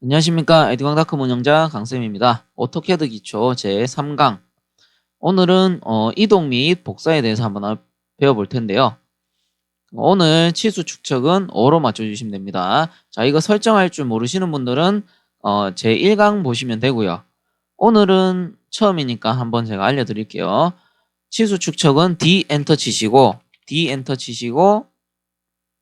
안녕하십니까 에듀강다크 운영자 강쌤입니다. 오토캐드 기초 제3강 오늘은 어, 이동 및 복사에 대해서 한번 배워볼 텐데요. 오늘 치수 축척은 5로 맞춰주시면 됩니다. 자 이거 설정할 줄 모르시는 분들은 어, 제1강 보시면 되고요. 오늘은 처음이니까 한번 제가 알려드릴게요. 치수 축척은 D 엔터 치시고 D 엔터 치시고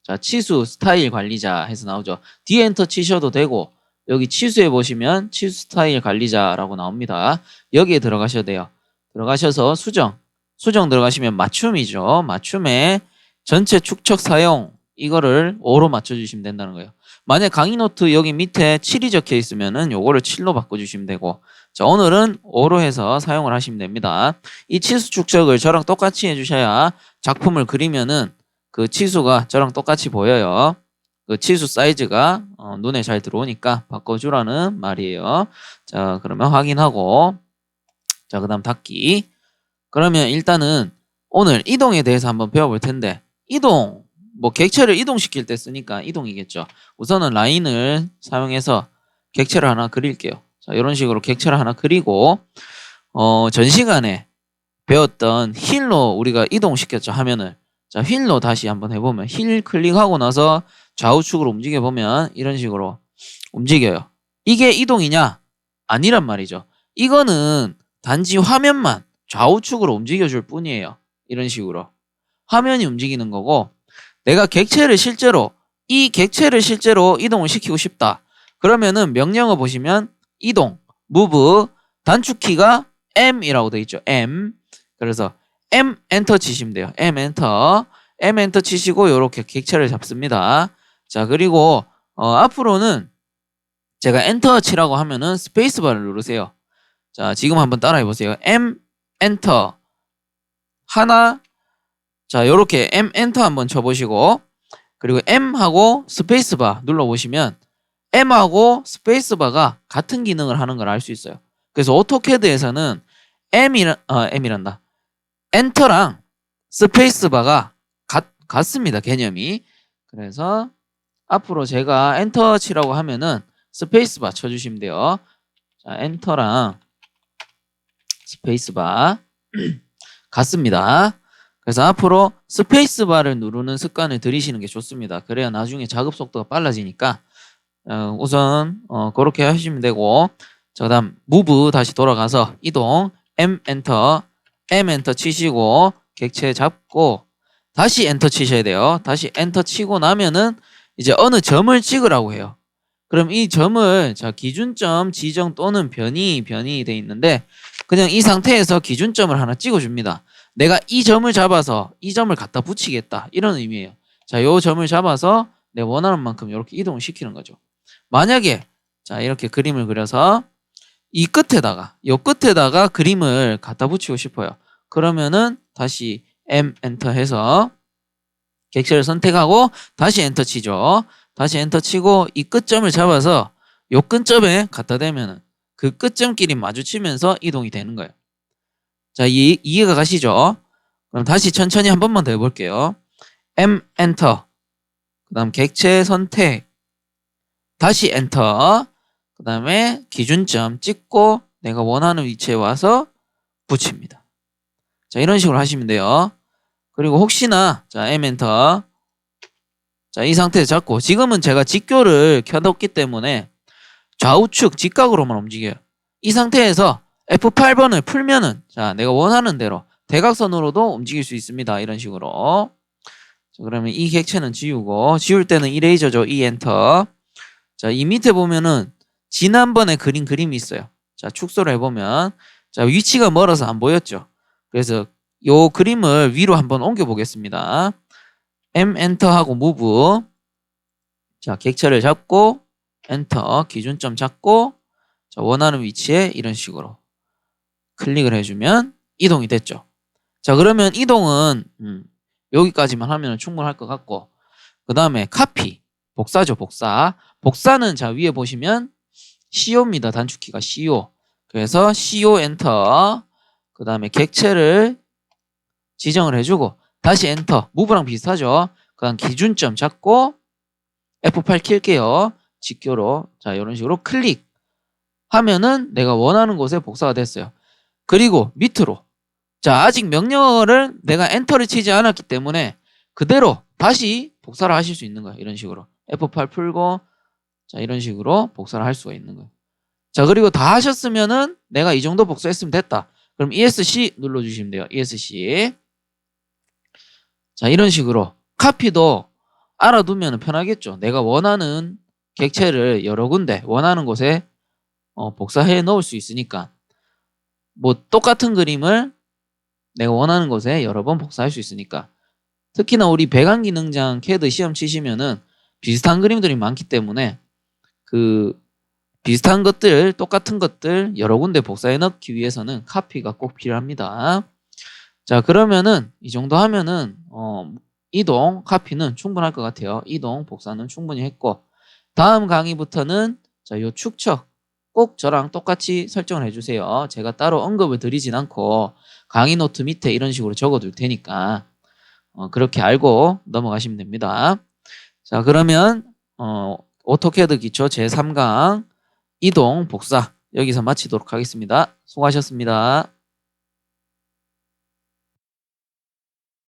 자 치수 스타일 관리자 해서 나오죠. D 엔터 치셔도 되고 여기 치수에 보시면 치수 스타일 관리자라고 나옵니다. 여기에 들어가셔야 돼요. 들어가셔서 수정. 수정 들어가시면 맞춤이죠. 맞춤에 전체 축척 사용 이거를 5로 맞춰주시면 된다는 거예요. 만약 강의 노트 여기 밑에 7이 적혀 있으면은 요거를 7로 바꿔주시면 되고 자 오늘은 5로 해서 사용을 하시면 됩니다. 이 치수 축척을 저랑 똑같이 해주셔야 작품을 그리면은 그 치수가 저랑 똑같이 보여요. 그 치수 사이즈가 어, 눈에 잘 들어오니까 바꿔주라는 말이에요. 자, 그러면 확인하고 자, 그 다음 닫기. 그러면 일단은 오늘 이동에 대해서 한번 배워볼 텐데 이동, 뭐 객체를 이동시킬 때 쓰니까 이동이겠죠. 우선은 라인을 사용해서 객체를 하나 그릴게요. 자, 이런 식으로 객체를 하나 그리고 어, 전 시간에 배웠던 힐로 우리가 이동시켰죠. 화면을. 자, 휠로 다시 한번 해보면 힐 클릭하고 나서 좌우측으로 움직여 보면 이런 식으로 움직여요. 이게 이동이냐? 아니란 말이죠. 이거는 단지 화면만 좌우측으로 움직여 줄 뿐이에요. 이런 식으로. 화면이 움직이는 거고 내가 객체를 실제로 이 객체를 실제로 이동을 시키고 싶다. 그러면은 명령어 보시면 이동, move, 단축키가 M이라고 되어 있죠. M. 그래서 M 엔터 치시면 돼요. M 엔터. M 엔터 치시고 이렇게 객체를 잡습니다. 자, 그리고 어, 앞으로는 제가 엔터 치라고 하면은 스페이스바를 누르세요. 자, 지금 한번 따라해 보세요. M 엔터 하나 자, 요렇게 M 엔터 한번 쳐 보시고 그리고 M하고 스페이스바 눌러 보시면 M하고 스페이스바가 같은 기능을 하는 걸 알 수 있어요. 그래서 오토캐드에서는 M이란 어, M이란다. 엔터랑 스페이스바가 같, 같습니다. 개념이. 그래서 앞으로 제가 엔터 치라고 하면은 스페이스바 쳐주시면 돼요. 자, 엔터랑 스페이스바 같습니다. 그래서 앞으로 스페이스바를 누르는 습관을 들이시는 게 좋습니다. 그래야 나중에 작업 속도가 빨라지니까 어, 우선 어, 그렇게 하시면 되고 자, 그다음 무브 다시 돌아가서 이동 M 엔터 M 엔터 치시고 객체 잡고 다시 엔터 치셔야 돼요. 다시 엔터 치고 나면은 이제 어느 점을 찍으라고 해요. 그럼 이 점을 자 기준점 지정 또는 변이 변이 돼 있는데 그냥 이 상태에서 기준점을 하나 찍어줍니다. 내가 이 점을 잡아서 이 점을 갖다 붙이겠다 이런 의미예요. 자, 요 점을 잡아서 내 원하는 만큼 이렇게 이동을 시키는 거죠. 만약에 자 이렇게 그림을 그려서 이 끝에다가 요 끝에다가 그림을 갖다 붙이고 싶어요. 그러면은 다시 M 엔터 해서 객체를 선택하고 다시 엔터 치죠. 다시 엔터 치고 이 끝점을 잡아서 요 끝점에 갖다 대면은 그 끝점끼리 마주치면서 이동이 되는 거예요. 자, 이, 이해가 가시죠? 그럼 다시 천천히 한 번만 더 해볼게요. M 엔터. 그 다음 객체 선택. 다시 엔터. 그 다음에 기준점 찍고 내가 원하는 위치에 와서 붙입니다. 자, 이런 식으로 하시면 돼요. 그리고 혹시나 자 M 엔터 자 이 상태에서 잡고 지금은 제가 직교를 켜뒀기 때문에 좌우측 직각으로만 움직여요. 이 상태에서 F8번을 풀면은 자 내가 원하는 대로 대각선으로도 움직일 수 있습니다. 이런 식으로 자, 그러면 이 객체는 지우고 지울 때는 이레이저죠. 이 엔터 자 이 밑에 보면은 지난번에 그린 그림이 있어요. 자 축소를 해보면 자 위치가 멀어서 안 보였죠. 그래서 요 그림을 위로 한번 옮겨 보겠습니다. M 엔터하고 무브 자 객체를 잡고 엔터 기준점 잡고 자, 원하는 위치에 이런 식으로 클릭을 해주면 이동이 됐죠. 자 그러면 이동은 음, 여기까지만 하면 충분할 것 같고 그 다음에 카피 복사죠 복사 복사는 자 위에 보시면 CO입니다 단축키가 CO 그래서 CO 엔터 그 다음에 객체를 지정을 해주고 다시 엔터 무브랑 비슷하죠 그 다음 기준점 잡고 F8 킬게요 직교로 자 이런 식으로 클릭 하면은 내가 원하는 곳에 복사가 됐어요. 그리고 밑으로 자 아직 명령어를 내가 엔터를 치지 않았기 때문에 그대로 다시 복사를 하실 수 있는 거예요. 이런 식으로 F8 풀고 자 이런 식으로 복사를 할 수가 있는 거예요. 자 그리고 다 하셨으면은 내가 이 정도 복사했으면 됐다. 그럼 ESC 눌러주시면 돼요. ESC 자 이런 식으로 카피도 알아두면 편하겠죠. 내가 원하는 객체를 여러 군데 원하는 곳에 어, 복사해 넣을 수 있으니까 뭐 똑같은 그림을 내가 원하는 곳에 여러 번 복사할 수 있으니까 특히나 우리 배관 기 능장 CAD 시험 치시면은 비슷한 그림들이 많기 때문에 그 비슷한 것들 똑같은 것들 여러 군데 복사해 넣기 위해서는 카피가 꼭 필요합니다. 자 그러면은 이 정도 하면은 어, 이동 카피는 충분할 것 같아요. 이동 복사는 충분히 했고 다음 강의부터는 자요 축척 꼭 저랑 똑같이 설정을 해주세요. 제가 따로 언급을 드리진 않고 강의 노트 밑에 이런 식으로 적어둘 테니까 어, 그렇게 알고 넘어가시면 됩니다. 자 그러면 어, 오토캐드 기초 제3강 이동 복사 여기서 마치도록 하겠습니다. 수고하셨습니다.